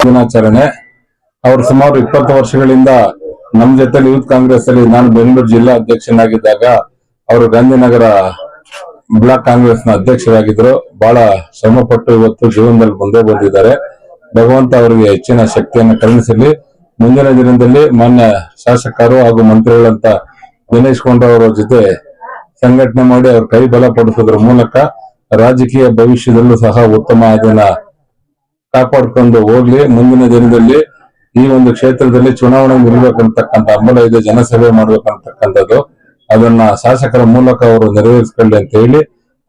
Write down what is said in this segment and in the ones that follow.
ದಿನಾಚರಣೆ. ಅವರು ಸುಮಾರು ಇಪ್ಪತ್ತು ವರ್ಷಗಳಿಂದ ನಮ್ಮ ಜೊತೆ ಯೂತ್ ಕಾಂಗ್ರೆಸ್ ಅಲ್ಲಿ ನಾನು ಬೆಂಗಳೂರು ಜಿಲ್ಲಾ ಅಧ್ಯಕ್ಷನಾಗಿದ್ದಾಗ ಅವರು ಗಾಂಧಿನಗರ ಬ್ಲಾಕ್ ಕಾಂಗ್ರೆಸ್ನ ಅಧ್ಯಕ್ಷರಾಗಿದ್ರು ಬಹಳ ಶ್ರಮ ಪಟ್ಟು ಇವತ್ತು ಜೀವನದಲ್ಲಿ ಮುಂದೆ ಬಂದಿದ್ದಾರೆ. ಭಗವಂತ ಅವರಿಗೆ ಹೆಚ್ಚಿನ ಶಕ್ತಿಯನ್ನು ಕರುಣಿಸಲಿ. ಮುಂದಿನ ದಿನದಲ್ಲಿ ಮಾನ್ಯ ಶಾಸಕರು ಹಾಗೂ ಮಂತ್ರಿಗಳಂತ ದಿನೇಶ್ ಗೊಂಡ್ರವರ ಜೊತೆ ಸಂಘಟನೆ ಮಾಡಿ ಅವ್ರ ಕೈ ಬಲಪಡಿಸೋದ್ರ ಮೂಲಕ ರಾಜಕೀಯ ಭವಿಷ್ಯದಲ್ಲೂ ಸಹ ಉತ್ತಮ ಅದನ್ನ ಕಾಪಾಡ್ಕೊಂಡು ಹೋಗ್ಲಿ, ಮುಂದಿನ ದಿನದಲ್ಲಿ ಈ ಒಂದು ಕ್ಷೇತ್ರದಲ್ಲಿ ಚುನಾವಣೆ ಮುಗಿಬೇಕಂತಕ್ಕಂತ ಹಂಬಲ ಇದೆ ಜನಸಭೆ ಮಾಡ್ಬೇಕಂತಕ್ಕಂಥದ್ದು. ಅದನ್ನ ಶಾಸಕರ ಮೂಲಕ ಅವರು ನೆರವೇರಿಸ್ಕೊಳ್ಳಿ ಅಂತ ಹೇಳಿ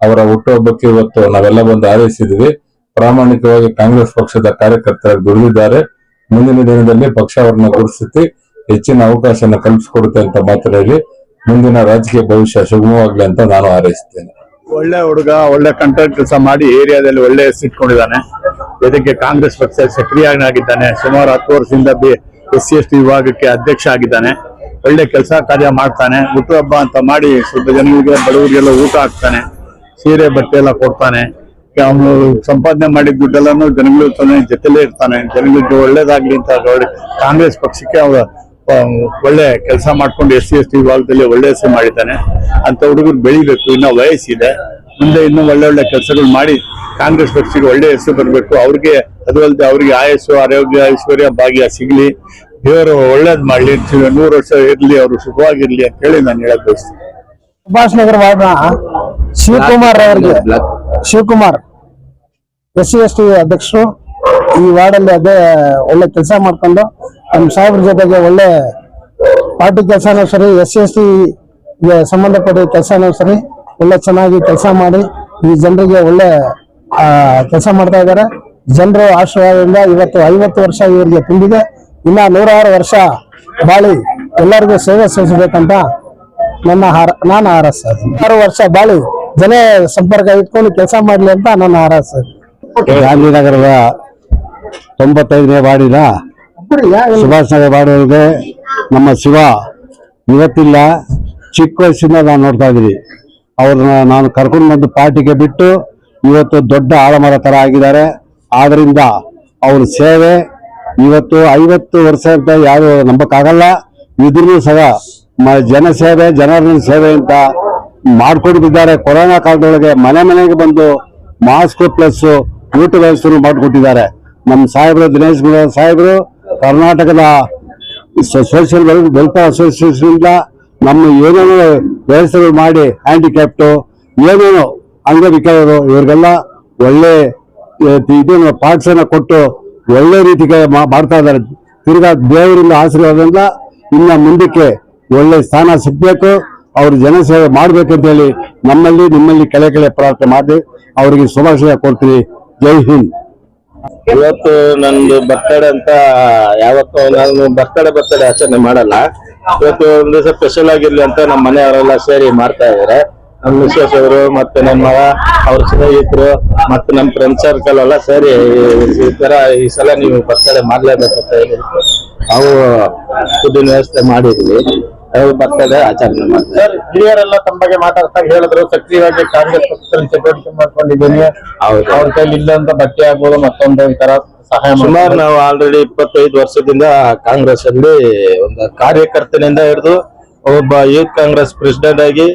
ಅವರ ಹುಟ್ಟುಹಬ್ಬಕ್ಕೆ ಇವತ್ತು ನಾವೆಲ್ಲ ಬಂದು ಆರೈಸಿದ್ವಿ ಪ್ರಾಮಾಣಿಕವಾಗಿ ಕಾಂಗ್ರೆಸ್ ಪಕ್ಷದ ಕಾರ್ಯಕರ್ತರಾಗಿ ದುಡಿದಿದ್ದಾರೆ. ಮುಂದಿನ ದಿನದಲ್ಲಿ ಪಕ್ಷ ಅವರನ್ನ ಗುರುತಿಸಿ ಹೆಚ್ಚಿನ ಅವಕಾಶನ ಕಲ್ಪಿಸಿಕೊಡುತ್ತೆ ಅಂತ ಮಾತ್ರ ಹೇಳಿ ಮುಂದಿನ ರಾಜಕೀಯ ಭವಿಷ್ಯ ಸುಗಮವಾಗ್ಲಿ ಅಂತ ನಾನು ಹಾರೈಸ್ತೇನೆ ಒಳ್ಳೆ ಹುಡುಗ, ಒಳ್ಳೆ ಕಂಟೆಂಟ್ ಕೆಲಸ ಮಾಡಿ ಏರಿಯಾದಲ್ಲಿ ಒಳ್ಳೆ ಸಿಟ್ಕೊಂಡಿದ್ದಾನೆ. ಇದಕ್ಕೆ ಕಾಂಗ್ರೆಸ್ ಪಕ್ಷ ಸಕ್ರಿಯನಾಗಿದ್ದಾನೆ. ಸುಮಾರು ಹತ್ತು ವರ್ಷದಿಂದ B S C S T ವಿಭಾಗಕ್ಕೆ ಅಧ್ಯಕ್ಷ ಆಗಿದ್ದಾನೆ. ಒಳ್ಳೆ ಕೆಲಸ ಕಾರ್ಯ ಮಾಡ್ತಾನೆ. ಹುಟ್ಟುಹಬ್ಬ ಅಂತ ಮಾಡಿ ಸ್ವಲ್ಪ ಜನಗಳಿಗೆ, ಬಡವರಿಗೆಲ್ಲ ಊಟ ಹಾಕ್ತಾನೆ. ಸೀರೆ, ಬಟ್ಟೆ ಎಲ್ಲ ಕೊಡ್ತಾನೆ. ಅವನು ಸಂಪಾದನೆ ಮಾಡಿದ ದುಡ್ಡೆಲ್ಲನೂ ಜನಗಳ ಜೊತೆ ಜೊತೆಲೇ ಇರ್ತಾನೆ. ಜನಗಳಿಗೆ ಒಳ್ಳೇದಾಗ್ಲಿ ಅಂತ ಕಾಂಗ್ರೆಸ್ ಪಕ್ಷಕ್ಕೆ ಅವರ ಒಳ್ಳೆ ಕೆಲಸ ಮಾಡ್ಕೊಂಡು ಎಸ್ ಸಿ ಎಸ್ ಟಿ ವಿಭಾಗದಲ್ಲಿ ಒಳ್ಳೆ ಹೆಸರು ಮಾಡಿದ್ದಾನೆ. ಅಂತ ಹುಡುಗರು ಬೆಳಿಬೇಕು ಇನ್ನೂ ವಯಸ್ಸಿದೆ. ಮುಂದೆ ಇನ್ನೂ ಒಳ್ಳೆ ಒಳ್ಳೆ ಕೆಲಸಗಳು ಮಾಡಿ ಕಾಂಗ್ರೆಸ್ ಪಕ್ಷಕ್ಕೆ ಒಳ್ಳೆ ಹೆಸರು ಬರಬೇಕು. ಅವ್ರಿಗೆ ಅದು ಅಲ್ಲದೆ ಅವ್ರಿಗೆ ಆಯಸ್ಸು ಆರೋಗ್ಯ ಐಶ್ವರ್ಯ ಭಾಗ್ಯ ಸಿಗಲಿ. ದೇವರು ಒಳ್ಳೇದು ಮಾಡ್ಲಿ ನೂರು ವರ್ಷ ಇರ್ಲಿ ಅವರು ಸುಖವಾಗಿರ್ಲಿ ಅಂತ ಹೇಳಿ ನಾನು ಹೇಳಕ್ ಬಯಸ್ತೀನಿ. ಸುಭಾಷ್ ನಗರ ವಾರ್ಡ್ನ ಶಿವಕುಮಾರ್ ಅವರಿಗೆ Shivakumar S C S T ಅಧ್ಯಕ್ಷರು ಈ ವಾರ್ಡಲ್ಲಿ ಅದೇ ಒಳ್ಳೆ ಕೆಲಸ ಮಾಡ್ಕೊಂಡು ನಮ್ಮ ಸಾಹೇಬ್ರ ಜೊತೆಗೆ ಒಳ್ಳೆ ಪಾರ್ಟಿ ಕೆಲಸನೂ ಸರಿ, ಎಸ್ ಎಸ್ ಸಿಗೆ ಸಂಬಂಧಪಟ್ಟ ಕೆಲಸನೂ ಸರಿ, ಒಳ್ಳೆ ಚೆನ್ನಾಗಿ ಕೆಲಸ ಮಾಡಿ, ಈ ಜನರಿಗೆ ಒಳ್ಳೆ ಕೆಲಸ ಮಾಡ್ತಾ ಇದ್ದಾರೆ. ಜನರು ಆಶೀರ್ವಾದದಿಂದ ಇವತ್ತು ಐವತ್ತು ವರ್ಷ ಇವರಿಗೆ ತುಂಬಿದೆ. ಇನ್ನ ನೂರಾರು ವರ್ಷ ಬಾಳಿ ಎಲ್ಲರಿಗೂ ಸೇವೆ ಸಲ್ಲಿಸಬೇಕಂತ ನನ್ನ ಹಾರ, ನಾನು ಹಾರೈಸ್ತೇನೆ ಆರು ವರ್ಷ ಬಾಳಿ ಜನ ಸಂಪರ್ಕ ಇಟ್ಕೊಂಡು ಕೆಲಸ ಮಾಡಲಿ ಅಂತ ನನ್ನ ಹಾರೈಸ್ತೇನೆ ಗಾಂಧಿನಗರದ ತೊಂಬತ್ತೈದನೇ ವಾರ್ಡಿನ ಸುಭಾಷ್ ನಗರ ಬಾಡೋರಿಗೆ ನಮ್ಮ ಶಿವ ಇವತ್ತಿಲ್ಲ ಚಿಕ್ಕ ವಯಸ್ಸಿಂದ ನಾನು ನೋಡ್ತಾ ಇದ್ದೀನಿ. ಅವ್ರನ್ನ ನಾನು ಕರ್ಕೊಂಡು ಬಂದು ಪಾರ್ಟಿಗೆ ಬಿಟ್ಟು ಇವತ್ತು ದೊಡ್ಡ ಆಳಮರ ತರ ಆಗಿದ್ದಾರೆ. ಆದ್ರಿಂದ ಅವ್ರ ಸೇವೆ ಇವತ್ತು ಐವತ್ತು ವರ್ಷ ಅಂತ ಯಾರು ನಂಬಕ್ಕಾಗಲ್ಲ. ಇದ್ರೂ ಸಹ ಮ- ಜನಸೇವೆ ಜನರ ಸೇವೆ ಅಂತ ಮಾಡ್ಕೊಂಡಿದ್ದಾರೆ. ಕೊರೋನಾ ಕಾಲದೊಳಗೆ ಮನೆ ಮನೆಗೆ ಬಂದು ಮಾಸ್ಕ್ ಪ್ಲಸ್ ಊಟ ವ್ಯವಸ್ಥೆ ಮಾಡಿಕೊಟ್ಟಿದ್ದಾರೆ. ನಮ್ಮ ಸಾಹೇಬರು ದಿನೇಶ್ ಗುರು ಸಾಹೇಬರು ಕರ್ನಾಟಕದ ಸೋಷಿಯಲ್ ವೆಲ್ಫೇರ್ ಅಸೋಸಿಯೇಷನ್ ನಮ್ಮ ಏನೇನೋ ವ್ಯವಸ್ಥೆಗಳು ಮಾಡಿ ಹ್ಯಾಂಡಿಕ್ಯಾಪ್ಟು ಏನೇನು ಅಂಗವಿಕಲರು, ಇವ್ರಿಗೆಲ್ಲ ಒಳ್ಳೆ ಇದನ್ನು ಪಾರ್ಟ್ಸನ್ನು ಕೊಟ್ಟು ಒಳ್ಳೆ ರೀತಿಗೆ ಮಾಡ್ತಾ ಇದ್ದಾರೆ. ತಿರ್ಗಾ ದೇವರಿಂದ ಆಶೀರ್ವಾದದಿಂದ ಇನ್ನ ಮುಂದಕ್ಕೆ ಒಳ್ಳೆ ಸ್ಥಾನ ಸಿಗಬೇಕು. ಅವ್ರ ಜನಸೇವೆ ಅಂತ ಹೇಳಿ ನಮ್ಮಲ್ಲಿ, ನಿಮ್ಮಲ್ಲಿ ಕೆಳ ಕೆಳ ಪ್ರಾರ್ಥನೆ ಮಾಡಿ, ಅವರಿಗೆ ಶುಭಾಶಯ ಕೊಡ್ತೀವಿ ಜೈ ಹಿಂದ್. ಇವತ್ತು ನಂದು ಬರ್ತಡೇ ಅಂತ ಯಾವತ್ತೂ ನಾನು ಬರ್ತಡೆ ಬರ್ತಡೆ ಆಚರಣೆ ಮಾಡಲ್ಲ. ಇವತ್ತು ಒಂದ್ ದಿವಸ ಸ್ಪೆಷಲ್ ಆಗಿರ್ಲಿ ಅಂತ ನಮ್ಮ ಮನೆಯವರೆಲ್ಲ ಸೇರಿ ಮಾಡ್ತಾ ಇದಾರೆ. ನಮ್ಮ ಮಿಸ್ಸಸ್ ಅವರು ಮತ್ತೆ ನಮ್ಮ ಮಗ, ಅವ್ರ ಸ್ನೇಹಿತರು ಮತ್ತೆ ನಮ್ಮ ಫ್ರೆಂಡ್ ಸರ್ಕಲ್ ಎಲ್ಲ ಸೇರಿ ಈ ತರ ಈ ಸಲ ನೀವು ಬರ್ತಡೇ ಮಾಡ್ಲೇಬೇಕಂತ ಹೇಳಿ ನಾವು ಫುಡ್ಡಿನ ವ್ಯವಸ್ಥೆ ಮಾಡಿದ್ವಿ. ಅವ್ರು ಬರ್ತಡೇ ಆಚರಣೆ ಮಾಡ್ತಾರೆ. ಹಿರಿಯರೆಲ್ಲ ತಮ್ಮ ಬಗ್ಗೆ ಮಾತಾಡ್ತಾ ಹೇಳಿದ್ರು ಸಕ್ರಿಯವಾಗಿ ಕಾಂಗ್ರೆಸ್ ಪಕ್ಷದಲ್ಲಿ ಚಟುವಟಿಕೆ ಮಾಡ್ಕೊಂಡಿದ್ದೀನಿ. ಹೌದು. ಅವ್ರ ಕೈಲಿ ಇಲ್ಲಂತ ಬಟ್ಟೆ ಆಗ್ಬೋದು ಮತ್ತೊಂದು ಈ ತರ ಸಹಾಯ ಸುಮಾರು ನಾವು ಆಲ್ರೆಡಿ ಇಪ್ಪತ್ತೈದು ವರ್ಷದಿಂದ ಕಾಂಗ್ರೆಸ್ ಅಲ್ಲಿ ಒಂದು ಕಾರ್ಯಕರ್ತನಿಂದ ಹಿಡಿದು ಒಬ್ಬ ಯೂತ್ ಕಾಂಗ್ರೆಸ್ ಪ್ರೆಸಿಡೆಂಟ್ ಆಗಿ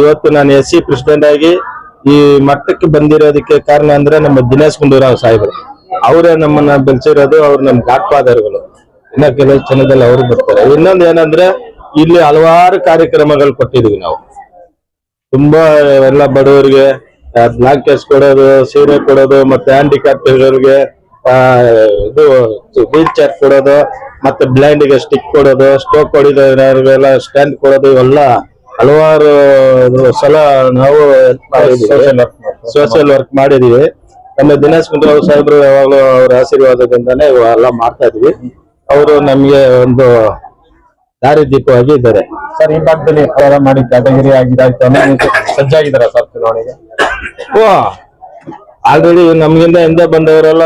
ಇವತ್ತು ನಾನು ಎಸ್ ಸಿ ಪ್ರೆಸಿಡೆಂಟ್ ಆಗಿ ಈ ಮಟ್ಟಕ್ಕೆ ಬಂದಿರೋದಕ್ಕೆ ಕಾರಣ ಅಂದ್ರೆ ನಮ್ಮ ದಿನೇಶ್ ಗುಂಡೂರಾವ್ ಸಾಹೇಬರು. ಅವರೇ ನಮ್ಮನ್ನ ಬೆಳೆಸಿರೋದು ಅವ್ರು ನಮ್ಮ ಗಾಡ್ ಫಾದರ್ಗಳು ಇನ್ನ ಕೆಲವು ಜನದಲ್ಲಿ ಅವರು ಬರ್ತಾರೆ. ಇನ್ನೊಂದು ಏನಂದ್ರೆ ಇಲ್ಲಿ ಹಲವಾರು ಕಾರ್ಯಕ್ರಮಗಳು ಕೊಟ್ಟಿದೀವಿ ನಾವು. ತುಂಬಾ ಎಲ್ಲ ಬಡವರಿಗೆ ಬ್ಲಾಕ್ ಕೇಸ್ ಕೊಡೋದು, ಸೀರೆ ಕೊಡೋದು, ಮತ್ತೆ ಹ್ಯಾಂಡಿಕ್ಯಾಪ್ ಇರೋರಿಗೆ ಇದು ವೀಲ್ ಚೇರ್ ಕೊಡೋದು, ಮತ್ತೆ ಬ್ಲೈಂಡ್ಗೆ ಸ್ಟಿಕ್ ಕೊಡೋದು ಸ್ಟೋಕ್ ಹೊಡಿದವರಿಗೆಲ್ಲ ಸ್ಟ್ಯಾಂಡ್ ಕೊಡೋದು, ಇವೆಲ್ಲ ಹಲವಾರು ಸಲ ನಾವು ಸೋಷಿಯಲ್ ವರ್ಕ್ ಮಾಡಿದೀವಿ. ನಮ್ಮ ದಿನೇಶ್ ಗುಂಡೂರಾವ್ ಸಾಹೇಬ್ರು ಯಾವಾಗಲೂ ಅವ್ರ ಆಶೀರ್ವಾದದಿಂದಾನೇ ಎಲ್ಲ ಮಾಡ್ತಾ ಇದೀವಿ. ಅವರು ನಮ್ಗೆ ಒಂದು ದಾರಿದೀಪವಾಗಿ ಇದ್ದಾರೆ. ಸರ್ ಈ ಭಾಗದಲ್ಲಿ ಪ್ರಾರಂಭ ಮಾಡಿ ಕ್ಯಾಟಗಿರಿ ಆಗಿದಾಯ್ತು ಸಜ್ಜಾಗಿದ್ದಾರೆ ಸಜ್ಜಾಗಿದ್ದಾರ ಸರ್ ಚುನಾವಣೆಗೆ? ಆಲ್ರೆಡಿ ನಮ್ಗಿಂತ ಹಿಂದೆ ಬಂದವರೆಲ್ಲ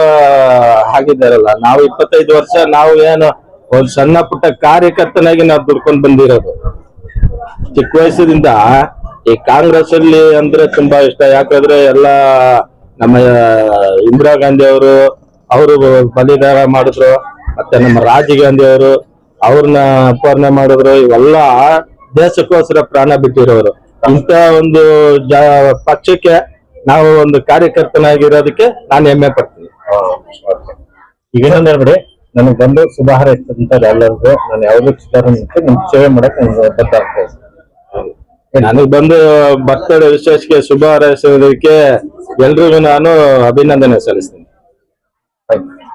ಆಗಿದ್ದಾರಲ್ಲ ನಾವು ಇಪ್ಪತ್ತೈದು ವರ್ಷ ನಾವು ಏನು ಒಂದು ಸಣ್ಣ ಪುಟ್ಟ ಕಾರ್ಯಕರ್ತನಾಗಿ ನಾವು ದುಡ್ಕೊಂಡು ಬಂದಿರೋದು. ಚಿಕ್ಕ ವಯಸ್ಸಿನಿಂದ ಈ ಕಾಂಗ್ರೆಸ್ ಅಲ್ಲಿ ಅಂದ್ರೆ ತುಂಬಾ ಇಷ್ಟ. ಯಾಕಂದ್ರೆ ಎಲ್ಲಾ ನಮ್ಮ ಇಂದಿರಾ ಗಾಂಧಿ ಅವರು ಅವರು ಬಲಿದಾನ ಮಾಡಿದ್ರು. ಮತ್ತೆ ನಮ್ಮ ರಾಜೀವ್ ಗಾಂಧಿ ಅವರು ಅವ್ರನ್ನ ಅಪಹರಣೆ ಮಾಡಿದ್ರು ಇವೆಲ್ಲ ದೇಶಕ್ಕೋಸ್ಕರ ಪ್ರಾಣ ಬಿಟ್ಟಿರೋರು. ಇಂತ ಒಂದು ಜ ಪಕ್ಷಕ್ಕೆ ನಾವು ಒಂದು ಕಾರ್ಯಕರ್ತನಾಗಿರೋದಕ್ಕೆ ನಾನು ಹೆಮ್ಮೆ ಪಡ್ತೀನಿ. ಈಗ ಇನ್ನೊಂದ್ ಹೇಳ್ಬಿಡಿ ನನಗೆ ಬಂದು ಶುಭ ಹಾರೈಸಿದಂತ ಎಲ್ಲರಿಗೂ ನಾನು ಯಾವ್ದು ಸುಧಾರಣೆ ನಿಮ್ ಸೇವೆ ಮಾಡಕ್ ನನಗೆ ನನಗೆ ಬಂದು ಬರ್ತಡೇ ವಿಶೇಷಕ್ಕೆ ಶುಭ ಹಾರೈಸೋದಕ್ಕೆ ಎಲ್ರಿಗೂ ನಾನು ಅಭಿನಂದನೆ ಸಲ್ಲಿಸ್ತೀನಿ.